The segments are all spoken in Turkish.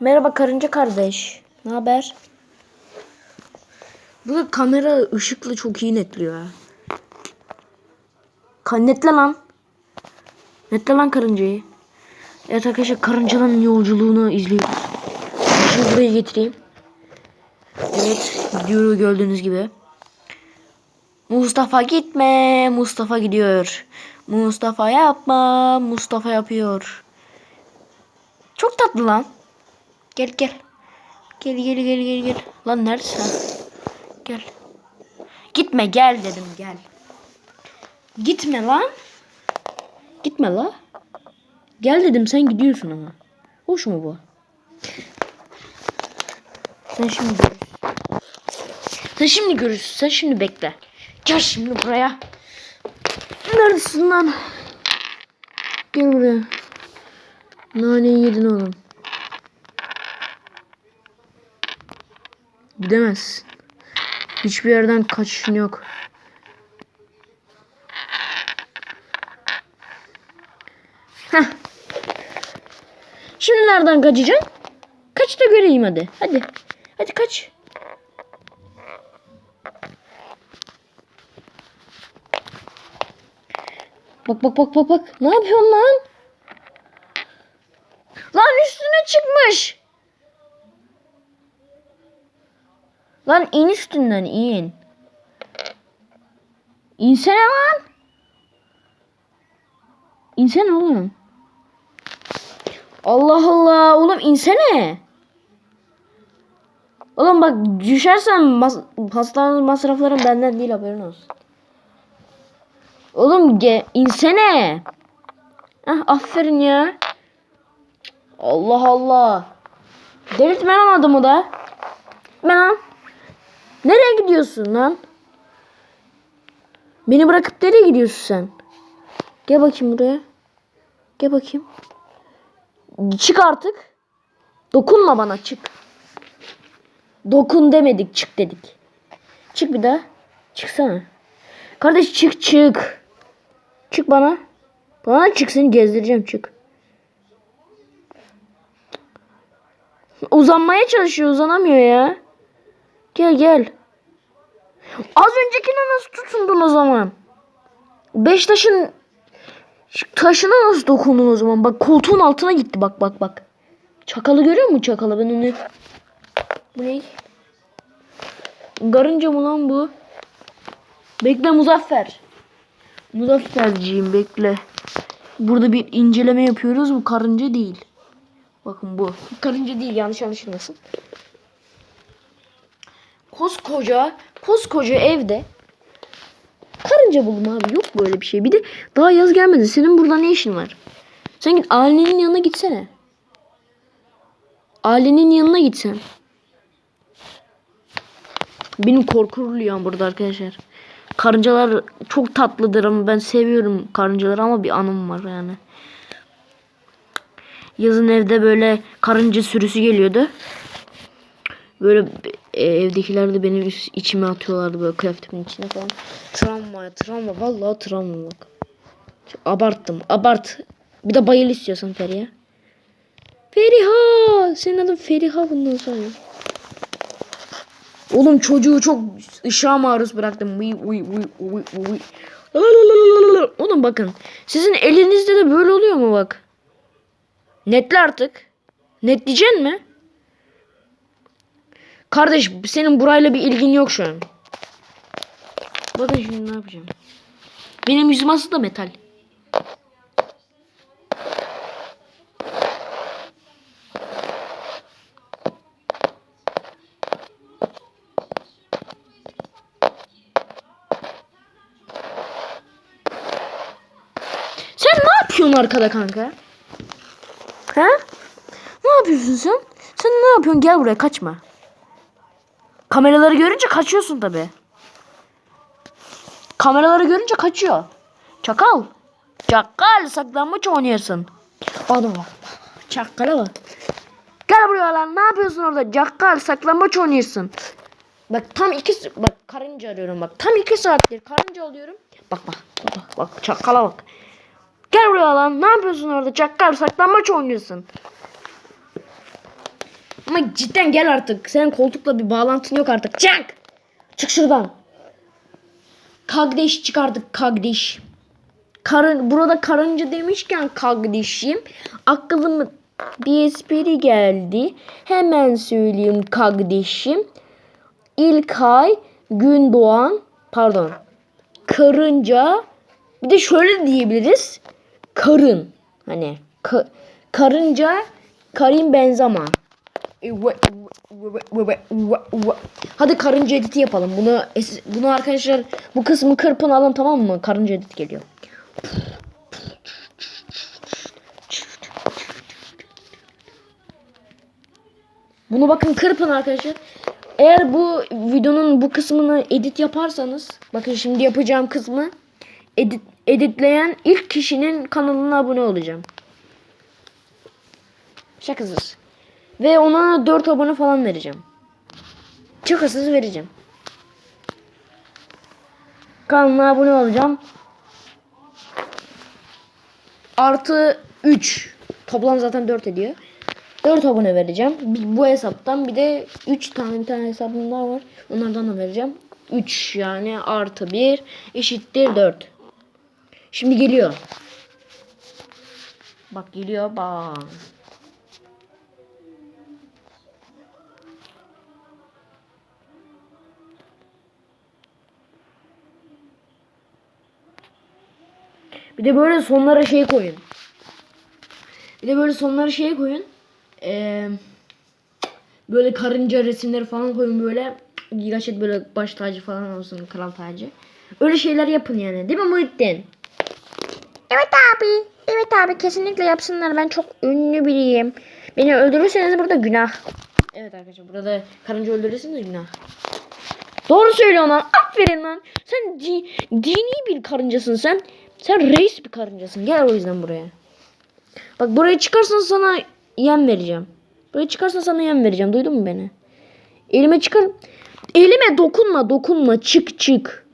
Merhaba karınca kardeş. Ne haber? Bu kamera ışıkla çok iyi netliyor ha. Ka netle lan. Netle lan karıncayı. Evet arkadaşlar karıncaların yolculuğunu izliyoruz. Şimdi buraya getireyim. Evet gidiyor gördüğünüz gibi. Mustafa gitme. Mustafa gidiyor. Mustafa yapma. Mustafa yapıyor. Çok tatlı lan. Gel gel. Gel gel gel gel gel. Lan neredesin? Gel. Gitme gel dedim gel. Gitme lan. Gitme la. Gel dedim sen gidiyorsun ama. Hoş mu bu? Sen şimdi görürsün. Sen şimdi görürsün. Sen şimdi bekle. Gel şimdi buraya. Neredesin lan? Gel buraya. Naneyi yedin oğlum. Gidemezsin. Hiçbir yerden kaçışın yok. Heh. Şimdi nereden kaçacaksın? Kaç da göreyim hadi. Hadi. Hadi kaç. Bak bak bak bak bak. Ne yapıyorsun lan? Lan üstüne çıkmış. Lan in üstünden in. İnsene lan. İnsene oğlum. Allah Allah oğlum insene. Oğlum bak düşersen mas hastane masrafların benden değil haberin olsun. Oğlum ge insene. Ah aferin ya. Allah Allah. Delirtme lan adamı da. Ben lan. Nereye gidiyorsun lan? Beni bırakıp nereye gidiyorsun sen? Gel bakayım buraya. Gel bakayım. Çık artık. Dokunma bana çık. Dokun demedik çık dedik. Çık bir daha. Çıksana. Kardeş çık çık. Çık bana. Bana çık seni gezdireceğim çık. Uzanmaya çalışıyor uzanamıyor ya. Gel gel. Az öncekine nasıl tutundun o zaman? Beş taşın şu taşına nasıl dokundun o zaman? Bak koltuğun altına gitti bak bak bak. Çakalı görüyor musun çakalı? Ben onu... Bu ne? Garınca mı lan bu? Bekle Muzaffer. Muzafferciğim bekle. Burada bir inceleme yapıyoruz. Bu karınca değil. Bakın bu. Karınca değil yanlış anlaşılmasın. Koskoca, koskoca evde karınca buldum abi. Yok böyle bir şey. Bir de daha yaz gelmedi. Senin burada ne işin var? Sen git ailenin yanına gitsene. Ailenin yanına gitsen. Benim korku rüyam burada arkadaşlar. Karıncalar çok tatlıdır ama ben seviyorum karıncaları ama bir anım var yani. Yazın evde böyle karınca sürüsü geliyordu. Böyle e, evdekiler de benim üst- içime atıyorlardı böyle kıyafetimin içine falan. Travma, travma. Vallahi travma bak. Çok abarttım. Abart. Bir de bayıl istiyorsan Feriha. Feriha! Senin adın Feriha bundan sonra. Oğlum çocuğu çok ışığa maruz bıraktım. Uy uy uy uy uy. Oğlum bakın. Sizin elinizde de böyle oluyor mu bak? Netle artık. Netleyeceksin mi? Kardeş senin burayla bir ilgin yok şu an. Bakın şimdi ne yapacağım. Benim yüzüm aslı da metal. Sen ne yapıyorsun arkada kanka? Ha? Ne yapıyorsun sen? Sen ne yapıyorsun? Gel buraya kaçma. Kameraları görünce kaçıyorsun tabi. Kameraları görünce kaçıyor. Çakal. Çakal saklanmaç oynuyorsun. Adam bak. Çakala bak. Gel buraya lan ne yapıyorsun orada? Çakal saklanmaç oynuyorsun. Bak tam iki bak karınca arıyorum bak. Tam iki saattir karınca alıyorum. Bak bak bak, bak çakala bak. Gel buraya lan ne yapıyorsun orada? Çakal saklanmaç oynuyorsun. Ama cidden gel artık. Senin koltukla bir bağlantın yok artık. Çık. Çık şuradan. Kardeş çıkardık kardeş. Karın, burada karınca demişken kardeşim aklıma bir espri geldi. Hemen söyleyeyim kardeşim. İlkay Gündoğan pardon karınca bir de şöyle diyebiliriz. Karın hani ka- karınca Karim Benzema. Hadi karınca editi yapalım. Bunu bunu arkadaşlar bu kısmı kırpın alın tamam mı? Karınca edit geliyor. Bunu bakın kırpın arkadaşlar. Eğer bu videonun bu kısmını edit yaparsanız bakın şimdi yapacağım kısmı edit editleyen ilk kişinin kanalına abone olacağım. Şakasız. Ve ona 4 abone falan vereceğim. Şakasız vereceğim. Kanalına abone olacağım. Artı 3. Toplam zaten 4 ediyor. 4 abone vereceğim. Bu hesaptan bir de 3 tane bir tane hesabım daha var. Onlardan da vereceğim. 3 yani artı 1 eşittir 4. Şimdi geliyor. Bak geliyor bak. Bir de böyle sonlara şey koyun. Bir de böyle sonlara şey koyun. Ee, böyle karınca resimleri falan koyun böyle. Gerçek böyle baş tacı falan olsun kral tacı. Öyle şeyler yapın yani. Değil mi Muhittin? Evet abi. Evet abi kesinlikle yapsınlar. Ben çok ünlü biriyim. Beni öldürürseniz burada günah. Evet arkadaşlar burada karınca öldürürseniz günah. Doğru söylüyor lan. Aferin lan. Sen di- dini bir karıncasın sen. Sen reis bir karıncasın. Gel o yüzden buraya. Bak buraya çıkarsan sana yem vereceğim. Buraya çıkarsan sana yem vereceğim. Duydun mu beni? Elime çıkar. Elime dokunma dokunma. Çık çık.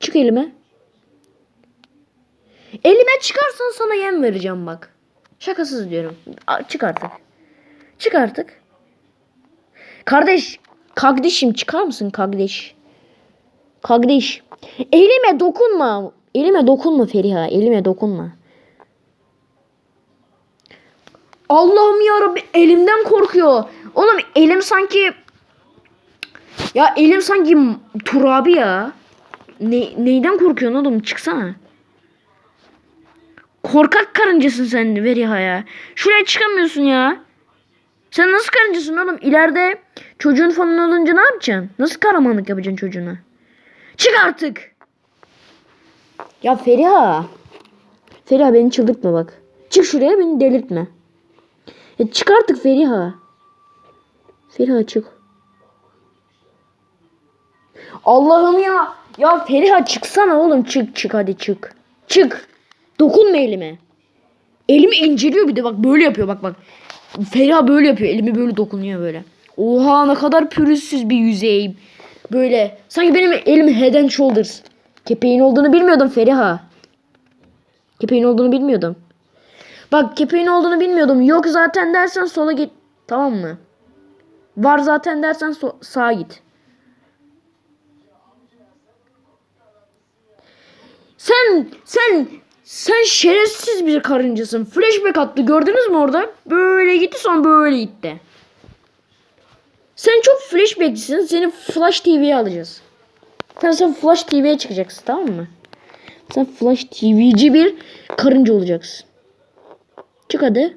Çık elime. Elime çıkarsan sana yem vereceğim bak. Şakasız diyorum. A- Çık artık. Çık artık. Kardeş. Kardeşim çıkar mısın kardeş? Kardeş. Elime dokunma. Elime dokunma Feriha. Elime dokunma. Allah'ım ya elimden korkuyor. Oğlum elim sanki ya elim sanki turabi ya. Ne, neyden korkuyorsun oğlum? Çıksana. Korkak karıncasın sen Veriha ya. Şuraya çıkamıyorsun ya. Sen nasıl karıncasın oğlum? İleride çocuğun falan olunca ne yapacaksın? Nasıl kahramanlık yapacaksın çocuğuna? Çık artık. Ya Feriha. Feriha beni çıldırtma bak. Çık şuraya beni delirtme. Ya çık artık Feriha. Feriha çık. Allah'ım ya. Ya Feriha çıksana oğlum. Çık çık hadi çık. Çık. Dokunma elime. Elimi inceliyor bir de bak böyle yapıyor bak bak. Feriha böyle yapıyor. Elimi böyle dokunuyor böyle. Oha ne kadar pürüzsüz bir yüzeyim. Böyle. Sanki benim elim head and shoulders. Kepeğin olduğunu bilmiyordum Feriha. Kepeğin olduğunu bilmiyordum. Bak kepeğin olduğunu bilmiyordum. Yok zaten dersen sola git. Tamam mı? Var zaten dersen so- sağa git. Sen sen sen şerefsiz bir karıncasın. Flashback attı. Gördünüz mü orada? Böyle gitti sonra böyle gitti. Sen çok flashbackçisin. Seni Flash TV'ye alacağız. Sen, sen Flash TV'ye çıkacaksın tamam mı? Sen Flash TV'ci bir karınca olacaksın. Çık hadi.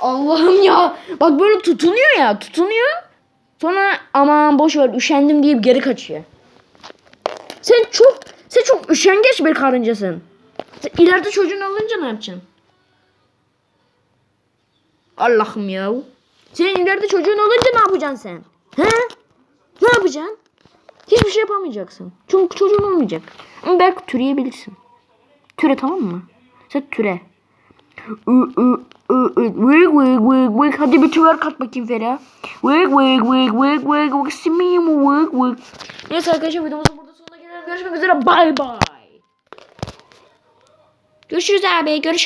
Allah'ım ya. Bak böyle tutunuyor ya. Tutunuyor. Sonra aman boş ver üşendim deyip geri kaçıyor. Sen çok sen çok üşengeç bir karıncasın. Sen ileride çocuğun olunca ne yapacaksın? Allah'ım ya. Senin ileride çocuğun olunca ne yapacaksın sen? He? Ne yapacaksın? Hiçbir şey yapamayacaksın. Çünkü çocuğun olmayacak. Ama belki türeyebilirsin. Türe tamam mı? Sen türe. Wig wig wig wig. Hadi bir twerk at bakayım Feriha. Wig wig wig wig wig wig. Simim wig wig. Neyse arkadaşlar videomuzun burada sonuna gelelim. Görüşmek üzere. Bye bye. Görüşürüz abi. Görüşürüz.